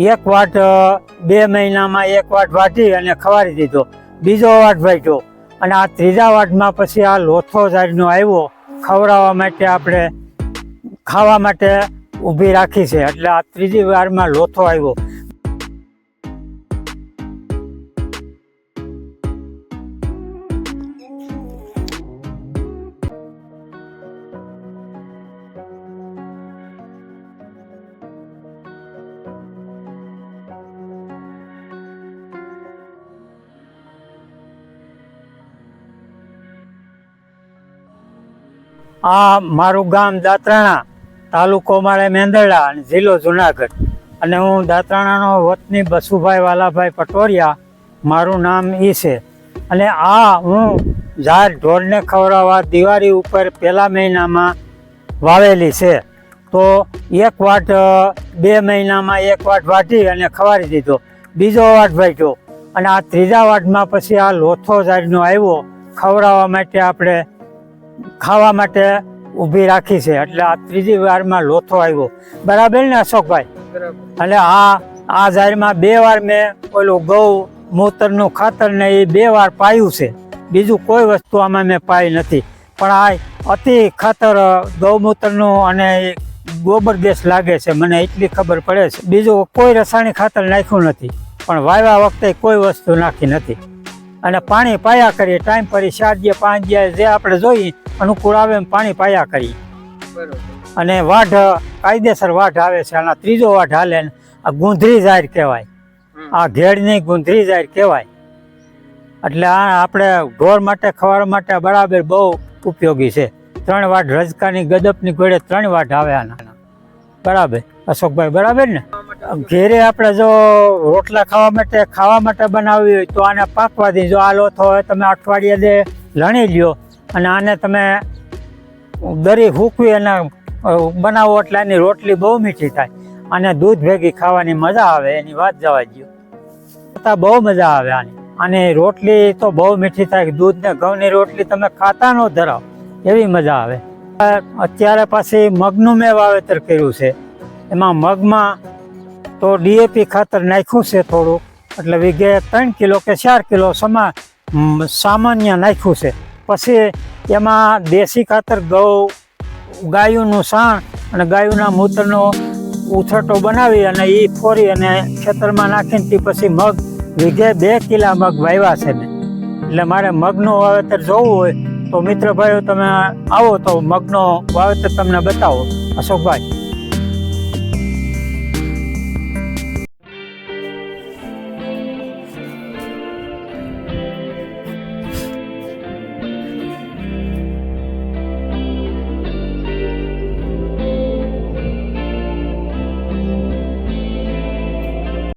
એક વાટ બે મહિનામાં એક વાટ વાટી અને ખવારી દીધો. બીજો વાટ વાટ્યો. અને આ ત્રીજા વાટમાં પછી આ લોથો જાડનો આવ્યો. ખવડાવવા માટે આપણે ખાવા માટે ઊભી રાખી છે. એટલે આ ત્રીજી વારમાં લોથો આવ્યો. આ મારું ગામ દાત્રાણા, તાલુકો મારે મેંદરડા અને જિલ્લો જુનાગઢ. અને હું દાત્રાણાનો વતની બસુભાઈ વાલાભાઈ પટોરિયા, મારું નામ એ છે. અને આ હું ઝાડ ઢોરને ખવડાવવા દિવાળી ઉપર પહેલા મહિનામાં વાવેલી છે. તો એક વાટ બે મહિનામાં એક વાટ વાટી અને ખવારી દીધો. બીજો વાટ વાટ્યો અને આ ત્રીજા વાટમાં પછી આ લોથો ઝાડનો આવ્યો. ખવડાવવા માટે આપણે ખાવા માટે ઊભી રાખી છે. એટલે આ ત્રીજી વારમાં લોથો આવ્યો. બરાબર ને અશોકભાઈ? એટલે આ આ જાહેરમાં બે વાર મેં પેલું ગૌ મૂતરનું ખાતર ને એ બે વાર પાયું છે. બીજું કોઈ વસ્તુ આમાં મેં પાઈ નથી. પણ આ અતિ ખાતર ગૌમૂત્રનું અને ગોબર ગેસ લાગે છે. મને એટલી ખબર પડે છે. બીજું કોઈ રસાયણિક ખાતર નાખ્યું નથી. પણ વાવ્યા વખતે કોઈ વસ્તુ નાખી નથી. અને પાણી પાયા કરીએ. ટાઈમ પર ચાર જે પાંચ જે જે આપણે જોઈએ અનુકૂળ આવે એમ પાણી પાયા કરીએ અને વાઢ કાયદેસર વાઢ આવે છે. આના ત્રીજો વાઢ હાલે આ ગુંધરી જાહેર કહેવાય. આ ઘેડની ગુંધરી જાહેર કહેવાય. એટલે આ આપણે ઢોર માટે ખવાર માટે બરાબર બહુ ઉપયોગી છે. ત્રણ વાઢ રજકાની ગદપની ઘોડે ત્રણ વાઢ આવે આના. બરાબર. અશોકભાઈ બરાબર ને? ઘેરે આપણે જો રોટલા ખાવા માટે ખાવા માટે બનાવવી હોય તો આને પાકવા દે જો આ લોથો હોય, તમે અઠવાડિયા દે લણી લ્યો અને આને તમે દરી હૂકવી અને બનાવો એટલે એની રોટલી બહુ મીઠી થાય. અને દૂધ ભેગી ખાવાની મજા આવે, એની વાત જવા દો ખાતા બહુ મજા આવે આની. અને રોટલી તો બહુ મીઠી થાય દૂધ ને ઘઉંની રોટલી તમે ખાતા ન ધરાવ, એવી મજા આવે. અત્યારે પાછી મગનું મેં વાવેતર કર્યું છે. એમાં મગમાં તો ડીએપી ખાતર નાખ્યું છે થોડું. એટલે વીઘે ત્રણ કિલો કે ચાર કિલો સમા સામાન્ય નાખ્યું છે. પછી એમાં દેશી ખાતર, ઘઉં, ગાયુંનું સાણ અને ગાયુંના મૂત્રનો ઉથરટો બનાવી અને એ ફોરી અને ખેતરમાં નાખીને તે પછી મગ વીઘે બે કિલા મગ વાવ્યા છે મેં. એટલે મારે મગનું વાવેતર જોવું હોય તો મિત્ર ભાઈઓ તમે આવો તો મગનો વાવેતર તમને બતાવો. અશોકભાઈ.